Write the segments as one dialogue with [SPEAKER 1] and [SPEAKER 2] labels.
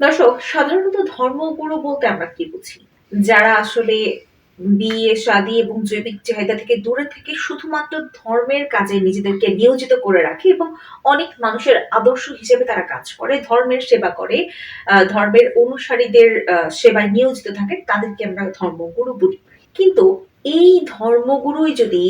[SPEAKER 1] দর্শক, সাধারণত ধর্মগুরু বলতে আমরা কি বুঝি? যারা আসলে বিয়ে, শাদী এবং জৈবিক চাহিদা থেকে দূরে থেকে শুধুমাত্র ধর্মের কাজে নিজেদেরকে নিয়োজিত করে রাখে এবং অনেক মানুষের আদর্শ হিসেবে তারা কাজ করে, ধর্মের সেবা করে ধর্মের অনুসারীদের সেবায় নিয়োজিত থাকে, তাদেরকে আমরা ধর্মগুরু বলি। কিন্তু এই ধর্মগুরুই যদি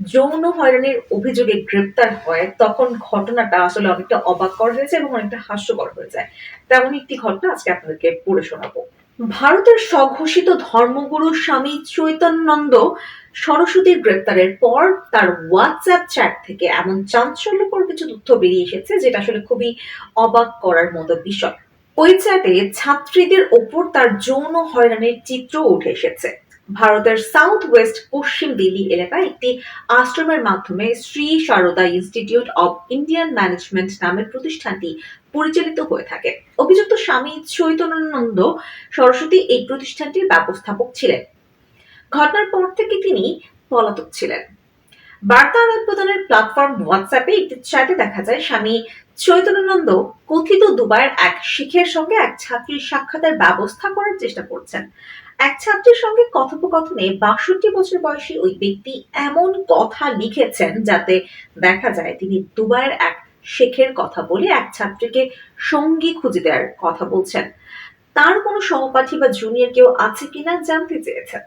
[SPEAKER 1] যৌন হয়রানির অভিযোগে গ্রেপ্তার হয়, তখন ঘটনাটা আসলে অনেকটা অবাককর হয়ে যায় এবং অনেকটা হাস্যকর হয়ে যায়। তেমন একটি ঘটনা আজকে আপনাদেরকে পড়ে শোনাবো। ভারতের স্বঘোষিত ধর্মগুরু স্বামী চৈতন্যানন্দ সরস্বতীর গ্রেপ্তারের পর তার হোয়াটসঅ্যাপ চ্যাট থেকে এমন চাঞ্চল্যকর কিছু তথ্য বেরিয়ে এসেছে, যেটা আসলে খুবই অবাক করার মতো বিষয়। ওই চ্যাটে ছাত্রীদের ওপর তার যৌন হয়রানির চিত্র উঠে এসেছে। ভারতের সাউথ ওয়েস্ট পশ্চিম দিল্লি এলাকায় একটি আশ্রমের মাধ্যমে Shri Sarada Institute of Indian Management নামের প্রতিষ্ঠানটি পরিচালিত হয়ে থাকে। অভিযুক্ত স্বামী চৈতন্যানন্দ সরস্বতী এই প্রতিষ্ঠানটির ব্যবস্থাপক ছিলেন। ঘটনার পর থেকে তিনি পলাতক ছিলেন। বার্তা আদান প্রদানের প্ল্যাটফর্ম হোয়াটসঅ্যাপে একটি চ্যাটে দেখা যায়, স্বামী চৈতন্যানন্দ কথিত দুবাইয়ের এক শিখের সঙ্গে এক ছাত্রীর সাক্ষাতের ব্যবস্থা করার চেষ্টা করছেন। এক ছাত্রীর সঙ্গে কথোপকথনে বাষট্টি বছর বয়সী ওই ব্যক্তি এমন কথা লিখেছেন যাতে দেখা যায় তিনি দুবাইয়ের এক শেখের কথা বলে এক ছাত্রীকে সঙ্গী খুঁজে দেওয়ার কথা বলছেন। তার কোনো সহপাঠী বা জুনিয়র কেউ আছে কিনা জানতে চেয়েছেন।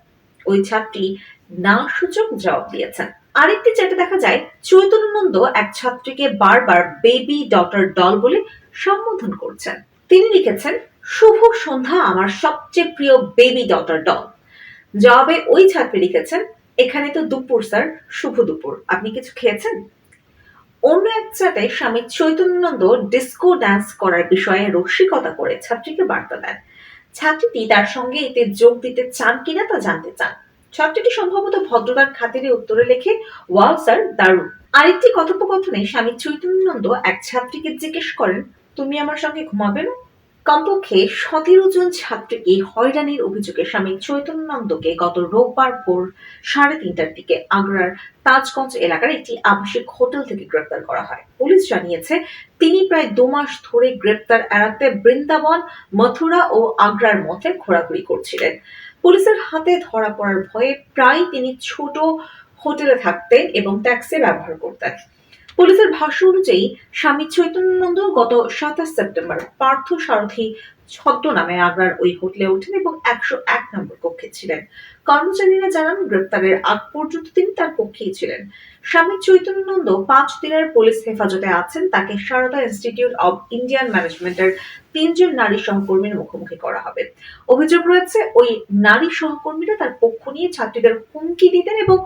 [SPEAKER 1] ওই ছাত্রী না সূচক জবাব দিয়েছেন। আরেকটি চ্যাটে দেখা যায়, চৈতন্যানন্দ এক ছাত্রীকে বারবার বেবি ডটার ডল বলে সম্বোধন করছেন। তিনি লিখেছেন, শুভ সন্ধ্যা আমার সবচেয়ে প্রিয় বেবি ডটার ডল। জবাবে ওই ছাত্রী লিখেছেন, এখানে তো দুপুর, স্যার, শুভ দুপুর। আপনি কিছু খেয়েছেন? অন্য এক চ্যাটে স্বামী চৈতন্যানন্দ ডিস্কো ডান্স করার বিষয়ে রসিকতা করে ছাত্রীকে বার্তা দেন। ছাত্রীটি তার সঙ্গে এতে যোগ দিতে চান কিনা তা জানতে চান। ছাত্রীটি সম্ভবত ভদ্রতার খাতিরে উত্তরে লেখে, ওয়াও, স্যার, দারুণ। আরেকটি কথোপকথনে স্বামী চৈতন্যানন্দ এক ছাত্রীকে জিজ্ঞেস করেন, তুমি আমার সঙ্গে ঘুমাবে না? কমপক্ষে সতেরো জন ছাত্রীকে হয়রানির অভিযোগে স্বামী চৈতন্যানন্দকে গত রোববার ভোর সাড়ে তিনটার দিকে আগ্রার তাজগঞ্জ এলাকার একটি আবাসিক হোটেল থেকে গ্রেপ্তার করা হয়। পুলিশ জানিয়েছে, তিনি প্রায় দু মাস ধরে গ্রেপ্তার এড়াতে বৃন্দাবন, মথুরা ও আগ্রার মধ্যে ঘোরাঘুরি করছিলেন। পুলিশের হাতে ধরা পড়ার ভয়ে প্রায় তিনি ছোট হোটেলে থাকতেন এবং ট্যাক্সি ব্যবহার করতেন। পুলিশের ভাষ্য অনুযায়ী স্বামী চৈতন্যানন্দ গত সাতাশ সেপ্টেম্বর পার্থ সারথী ছদ্ম নামে আগ্রার ওই হোটেলে ওঠেন এবং একশো এক নম্বর কক্ষে ছিলেন। কর্মচারীরা জানান, গ্রেপ্তারের আগ পর্যন্ত তিনি তার কক্ষেই ছিলেন। স্বামী চৈতন্যানন্দ পাঁচ দিনের পুলিশ হেফাজতে আছেন। তাকে সারদা ইনস্টিটিউট অব ইন্ডিয়ান ম্যানেজমেন্টের তিনজন নারী সহকর্মীর মুখোমুখি করা হবে। অভিযোগ রয়েছে, ওই নারী সহকর্মীরা তার পক্ষ নিয়ে ছাত্রীদের হুমকি দিতেন এবং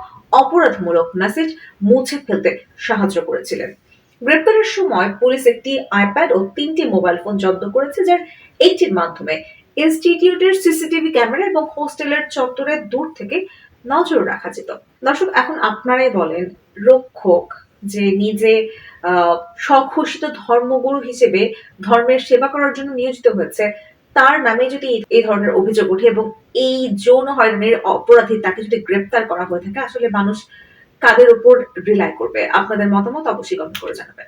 [SPEAKER 1] অপরাধমূলক মেসেজ মুছে ফেলতে সাহায্য করেছিলেন। গ্রেপ্তারের সময় পুলিশ একটি আইপ্যাড ও তিনটি মোবাইল ফোন জব্দ করেছে, যার একটির মাধ্যমে ইনস্টিটিউটের সিসিটিভি ক্যামেরা এবং হোস্টেলের চত্বরে দূর থেকে নজর রাখা যেত। দর্শক, এখন আপনারাই বলেন, রক্ষক যে নিজে স্বঘোষিত ধর্মগুরু হিসেবে ধর্মের সেবা করার জন্য নিয়োজিত হয়েছে, তার নামে যদি এই- এই ধরনের অভিযোগ ওঠে এবং এই যৌন হয়রানির অপরাধী তাকে যদি গ্রেপ্তার করা হয়ে থাকে, আসলে মানুষ কাদের উপর রিলাই করবে? আপনাদের মতামত অবশ্যই কমেন্ট করে জানাবেন।